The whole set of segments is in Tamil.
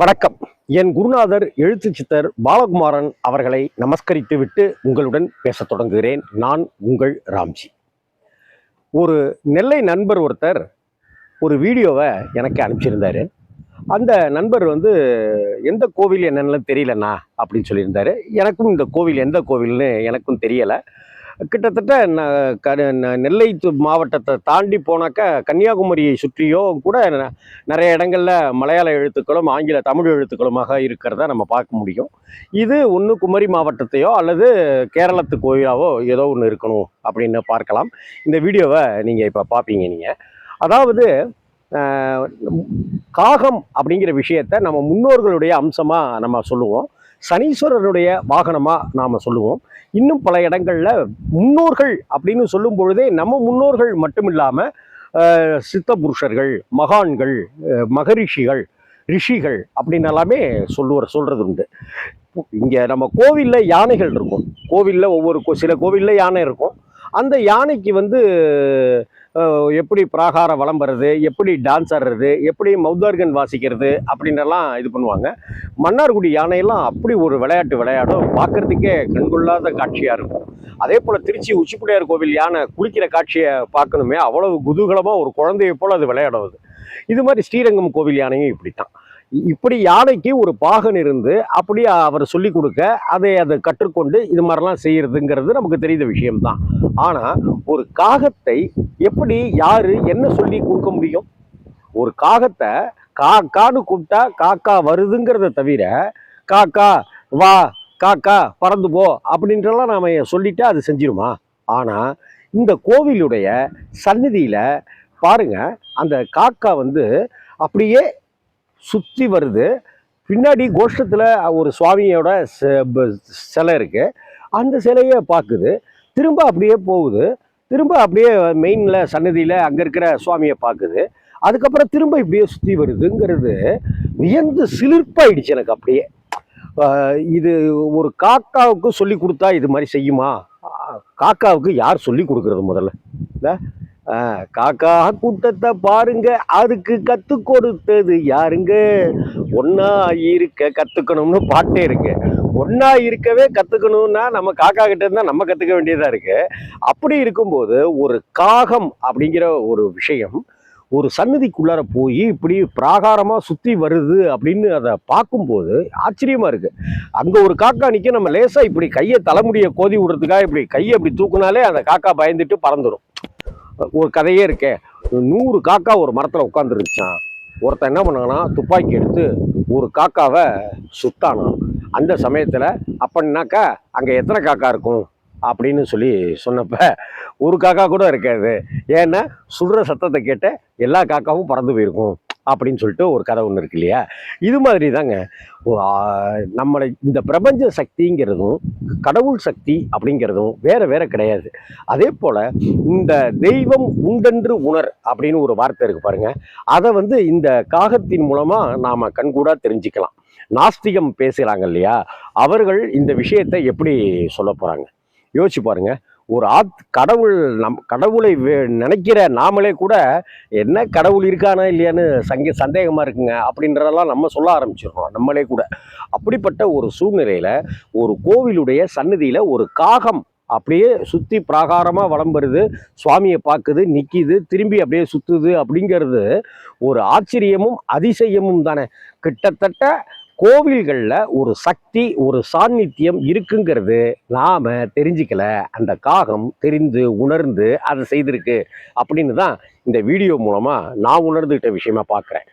வணக்கம். என் குருநாதர் எழுத்து சித்தர் பாலகுமாரன் அவர்களை நமஸ்கரித்து விட்டு உங்களுடன் பேசத் தொடங்குகிறேன். நான் உங்கள் ராம்ஜி. ஒரு நெல்லை நண்பர் ஒருத்தர் ஒரு வீடியோவை எனக்கு அனுப்பிச்சிருந்தார். அந்த நண்பர் வந்து எந்த கோவில் என்னன்னு தெரியலண்ணா? அப்படின்னு சொல்லியிருந்தார். எனக்கும் இந்த கோவில் எந்த கோவில்னு எனக்கும் தெரியலை. கிட்டத்தட்ட க- ந- நெல்லை மாவட்டத்தை தாண்டி போனாக்கா கன்னியாகுமரியை சுற்றியோ கூட ந- நிறைய இடங்களில் மலையாள எழுத்துக்களும் ஆங்கில தமிழ் எழுத்துக்களுமாக இருக்கிறத நம்ம பார்க்க முடியும். இது ஒன்று குமரி மாவட்டத்தையோ அல்லது கேரளத்து கோயிலாவோ ஏதோ ஒன்று இருக்கணும் அப்படின்னு பார்க்கலாம். இந்த வீடியோவை நீங்கள் இப்போ பார்ப்பீங்க நீங்கள் அதாவது காகம் அப்படிங்கிற விஷயத்த நம்ம முன்னோர்களுடைய அம்சமாக நம்ம சொல்லுவோம். சனீஸ்வரனுடைய வாகனமாக நாம் சொல்லுவோம். இன்னும் பல இடங்களில் முன்னோர்கள் அப்படின்னு சொல்லும் பொழுதே நம்ம முன்னோர்கள் மட்டும் இல்லாமல் சித்த புருஷர்கள் மகான்கள் மகரிஷிகள் ரிஷிகள் அப்படின்னு எல்லாமே சொல்லுவார் சொல்கிறது உண்டு. இங்கே நம்ம கோவிலில் யானைகள் இருக்கும். கோவிலில் ஒவ்வொரு கோ- சில கோவிலில் யானை இருக்கும். அந்த யானைக்கு வந்து எப்படி பிராகார வளம் வர்றது எப்படி டான்ஸ் ஆடுறது எப்படி மௌதார்கன் வாசிக்கிறது அப்படின்றலாம் இது பண்ணுவாங்க. மன்னார்குடி யானையெல்லாம் அப்படி ஒரு விளையாட்டு விளையாடும். பார்க்கறதுக்கே கண்கொள்ளாத காட்சியாக இருக்கும். அதே போல் திருச்சி உச்சிப்புடையார் கோவில் யானை குளிக்கிற காட்சியை பார்க்கணுமே. அவ்வளவு குதூகலமாக ஒரு குழந்தையை போல் அது விளையாடுவது இது மாதிரி ஸ்ரீரங்கம் கோவில் யானையும் இப்படித்தான். தான் இப்படி யானைக்கு ஒரு பாகன் இருந்து அப்படி அவர் சொல்லி கொடுக்க அதை அதை கற்றுக்கொண்டு இது மாதிரிலாம் செய்கிறதுங்கிறது நமக்கு தெரிந்த விஷயம்தான். ஆனால் ஒரு காகத்தை எப்படி யார் என்ன சொல்லி கொடுக்க முடியும்? ஒரு காகத்தை கா கான்னு கூப்பிட்டா காக்கா வருதுங்கிறத தவிர காக்கா வா காக்கா பறந்து போ அப்படின்றலாம் நாம் சொல்லிட்டு அது செஞ்சிருமா? ஆனால் இந்த கோவிலுடைய சந்நிதியில் பாருங்க அந்த காக்கா வந்து அப்படியே சுற்றி வருது. பின்னாடி கோஷ்டத்தில் ஒரு சுவாமியோட சிலை இருக்குது அந்த சிலையை பார்க்குது. திரும்ப அப்படியே போகுது. திரும்ப அப்படியே மெயினில் சன்னதியில் அங்கே இருக்கிற சுவாமியை பார்க்குது. அதுக்கப்புறம் திரும்ப இப்படியே சுற்றி வருதுங்கிறது வியந்து சிலிர்ப்பாயிடுச்சு எனக்கு அப்படியே. இது ஒரு காக்காவுக்கு சொல்லி கொடுத்தா இது மாதிரி செய்யுமா? காக்காவுக்கு யார் சொல்லி கொடுக்குறது முதல்ல? காக்கா கூட்டத்தை பாருங்க. அதுக்கு கத்து கொடுத்தது யாருங்க? ஒன்னா இருக்க கத்துக்கணும்னு பாட்டே இருக்கு. ஒன்னா இருக்கவே கத்துக்கணும்னா நம்ம காக்கா கிட்ட இருந்தா நம்ம கத்துக்க வேண்டியதா இருக்கு. அப்படி இருக்கும்போது ஒரு காகம் அப்படிங்கிற ஒரு விஷயம் ஒரு சன்னதிக்குள்ளார போய் இப்படி பிராகாரமாக சுற்றி வருது அப்படின்னு அதை பார்க்கும்போது ஆச்சரியமாக இருக்குது அங்கே ஒரு காக்கா நிற்க நம்ம லேசாக இப்படி கையை தலைமுடியை கோதி விடுறதுக்காக இப்படி கையை இப்படி தூக்குனாலே அந்த காக்கா பயந்துட்டு பறந்துடும் ஒரு கதையே இருக்கே. நூறு காக்கா ஒரு மரத்தில் உட்காந்துருச்சான் ஒருத்தன் என்ன பண்ணாங்கன்னா துப்பாக்கி எடுத்து ஒரு காக்காவை சுத்தானான் அந்த சமயத்தில் அப்படின்னாக்கா அங்கே எத்தனை காக்கா இருக்கும்? அப்படின்னு சொல்லி சொன்னப்ப ஒரு காக்கா கூட இருக்காது. ஏன்னா சுடுற சத்தத்தை கேட்ட எல்லா காக்காவும் பறந்து போயிருக்கும். அப்படின்னு சொல்லிட்டு ஒரு கதை ஒன்று இருக்கு இல்லையா? இது மாதிரி தாங்க நம்மளை இந்த பிரபஞ்ச சக்திங்கிறதும் கடவுள் சக்தி அப்படிங்கிறதும் வேற வேற கிடையாது. அதே போல் இந்த தெய்வம் உண்டென்று உணர் அப்படின்னு ஒரு வார்த்தை இருக்கு பாருங்க. அதை வந்து இந்த காகத்தின் மூலமாக நாம் கண்கூடாக தெரிஞ்சுக்கலாம். நாஸ்திகம் பேசுகிறாங்க இல்லையா? அவர்கள் இந்த விஷயத்தை எப்படி சொல்ல போகிறாங்க யோசிச்சு பாருங்கள் ஒரு ஆத் கடவுள் நம் கடவுளை நினைக்கிற நாமளே கூட என்ன கடவுள் இருக்கானா இல்லையான்னு சங்க சந்தேகமாக இருக்குங்க. அப்படின்றதெல்லாம் நம்ம சொல்ல ஆரம்பிச்சிடுறோம் நம்மளே கூட. அப்படிப்பட்ட ஒரு சூழ்நிலையில் ஒரு கோவிலுடைய சன்னதியில் ஒரு காகம் அப்படியே சுற்றி பிராகாரமாக வளம் வருது சுவாமியை பார்க்குது நிற்கிது திரும்பி அப்படியே சுற்றுது அப்படிங்கிறது ஒரு ஆச்சரியமும் அதிசயமும் தானே. கிட்டத்தட்ட கோவில்களில் ஒரு சக்தி ஒரு சாநித்தியம் இருக்குங்கிறது நாம் தெரிஞ்சுக்கல. அந்த காகம் தெரிந்து உணர்ந்து அதை செய்திருக்கு அப்படின்னு தான் இந்த வீடியோ மூலமாக நான் உணர்ந்துக்கிட்ட விஷயமா பார்க்குறேன்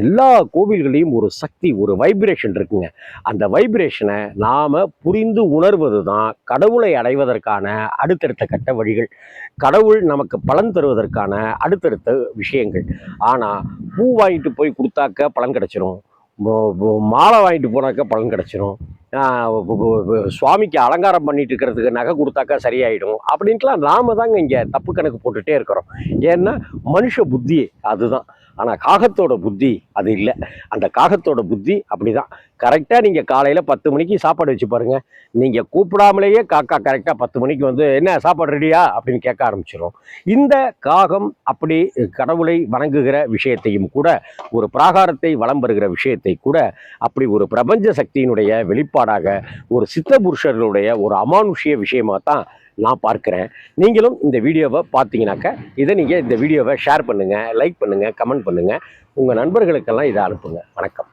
எல்லா கோவில்களையும் ஒரு சக்தி ஒரு வைப்ரேஷன் இருக்குங்க. அந்த வைப்ரேஷனை நாம் புரிந்து உணர்வது தான் கடவுளை அடைவதற்கான அடுத்தடுத்த கட்ட வழிகள். கடவுள் நமக்கு பலன் தருவதற்கான அடுத்தடுத்த விஷயங்கள். ஆனால் பூ வாங்கிட்டு போய் கொடுத்தாக்க பலன் கிடைச்சிரும். மாலை வாங்கிட்டு போனாக்க பலன் கிடச்சிரும். சுவாமிக்கு அலங்காரம் பண்ணிட்டு இருக்கிறதுக்கு நகை கொடுத்தாக்கா சரியாயிடும். அப்படின்ட்டுலாம் நாம தாங்க இங்கே தப்பு கணக்கு போட்டுகிட்டே இருக்கிறோம். ஏன்னா மனுஷ புத்தி அதுதான். ஆனால் காகத்தோட புத்தி அது இல்லை. அந்த காகத்தோட புத்தி அப்படி தான் கரெக்டாக நீங்கள் காலையில் பத்து மணிக்கு சாப்பாடு வச்சு பாருங்கள் நீங்கள் கூப்பிடாமலேயே காக்கா கரெக்டாக பத்து மணிக்கு வந்து என்ன சாப்பாடு ரெடியா அப்படின்னு கேட்க ஆரம்பிச்சிடும் இந்த காகம் அப்படி கடவுளை வணங்குகிற விஷயத்தையும் கூட ஒரு பிராகாரத்தை வலம் பெறுகிற விஷயத்தை கூட அப்படி ஒரு பிரபஞ்ச சக்தியினுடைய வெளிப்பாடாக ஒரு சித்த புருஷர்களுடைய ஒரு அமானுஷ்ய விஷயமாக தான் நான் பார்க்குறேன். நீங்களும் இந்த வீடியோவை பார்த்தீங்கன்னாக்க இதை நீங்கள் இந்த வீடியோவை ஷேர் பண்ணுங்கள் லைக் பண்ணுங்கள் கமெண்ட் பண்ணுங்கள் உங்கள் நண்பர்களுக்கெல்லாம் இதை அனுப்புங்க. வணக்கம்.